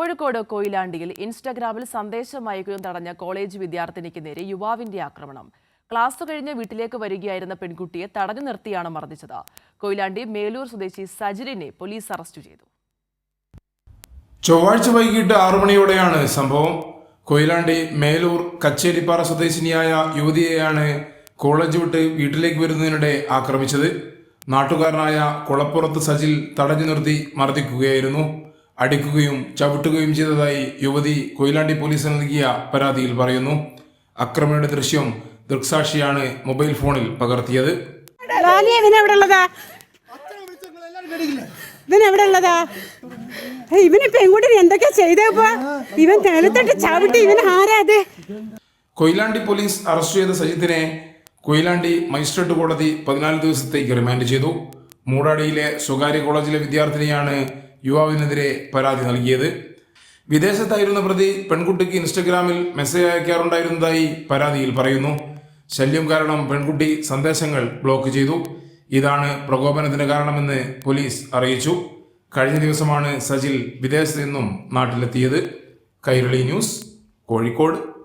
കോഴിക്കോട് കൊയിലാണ്ടിയിൽ ഇൻസ്റ്റഗ്രാമിൽ സന്ദേശം അയക്കുകയും തടഞ്ഞ കോളേജ് വിദ്യാർത്ഥിനിക്ക് നേരെ യുവാവിന്റെ ആക്രമണം. ക്ലാസ് കഴിഞ്ഞ് വീട്ടിലേക്ക് വരികയായിരുന്ന പെൺകുട്ടിയെ തടഞ്ഞു നിർത്തിയാണ് മർദ്ദിച്ചത്. കൊയിലാണ്ടി മേലൂർ സ്വദേശി സജിലിനെ പോലീസ് അറസ്റ്റ് ചെയ്തു. ചൊവ്വാഴ്ച വൈകിട്ട് ആറു മണിയോടെയാണ് സംഭവം. കൊയിലാണ്ടി മേലൂർ കച്ചേരിപ്പാറ സ്വദേശിനിയായ യുവതിയെയാണ് കോളേജ് വിട്ട് വീട്ടിലേക്ക് വരുന്നതിനിടെ ആക്രമിച്ചത്. നാട്ടുകാരനായ കുളപ്പുറത്ത് സജിൽ തടഞ്ഞു നിർത്തി മർദ്ദിക്കുകയായിരുന്നു. അടിക്കുകയും ചവിട്ടുകയും ചെയ്തതായി യുവതി കൊയിലാണ്ടി പോലീസിന് നൽകിയ പരാതിയിൽ പറയുന്നു. അക്രമിയുടെ ദൃശ്യം ദൃക്സാക്ഷിയാണ് മൊബൈൽ ഫോണിൽ പകർത്തിയത്. ഇവൻ എവിടെ ഉള്ളതാ? ഇവൻ എവിടെ ഉള്ളതാ? ഏയ്, ഇവനിപ്പോ എങ്ങോട്ട് എന്തൊക്കെയാ ചെയ്തപ്പോ ഇവൻ നിലത്തിട്ട് ചവിട്ടി ഇവൻ ആരാ അത് കൊയിലാണ്ടി പോലീസ് അറസ്റ്റ് ചെയ്ത സജിത്തിനെ കൊയിലാണ്ടി മജിസ്ട്രേറ്റ് കോടതി പതിനാല് ദിവസത്തേക്ക് റിമാൻഡ് ചെയ്തു. മൂടാടിയിലെ സ്വകാര്യ കോളേജിലെ വിദ്യാർത്ഥിനിയാണ് യുവാവിനെതിരെ പരാതി നൽകിയത്. വിദേശത്തായിരുന്ന പ്രതി പെൺകുട്ടിക്ക് ഇൻസ്റ്റഗ്രാമിൽ മെസ്സേജ് അയക്കാറുണ്ടായിരുന്നതായി പരാതിയിൽ പറയുന്നു. ശല്യം കാരണം പെൺകുട്ടി സന്ദേശങ്ങൾ ബ്ലോക്ക് ചെയ്തു. ഇതാണ് പ്രകോപനത്തിന് കാരണമെന്ന് പോലീസ് അറിയിച്ചു. കഴിഞ്ഞ ദിവസമാണ് സജിൽ വിദേശത്ത് നിന്നും നാട്ടിലെത്തിയത്. കൈരളി ന്യൂസ് കോഴിക്കോട്.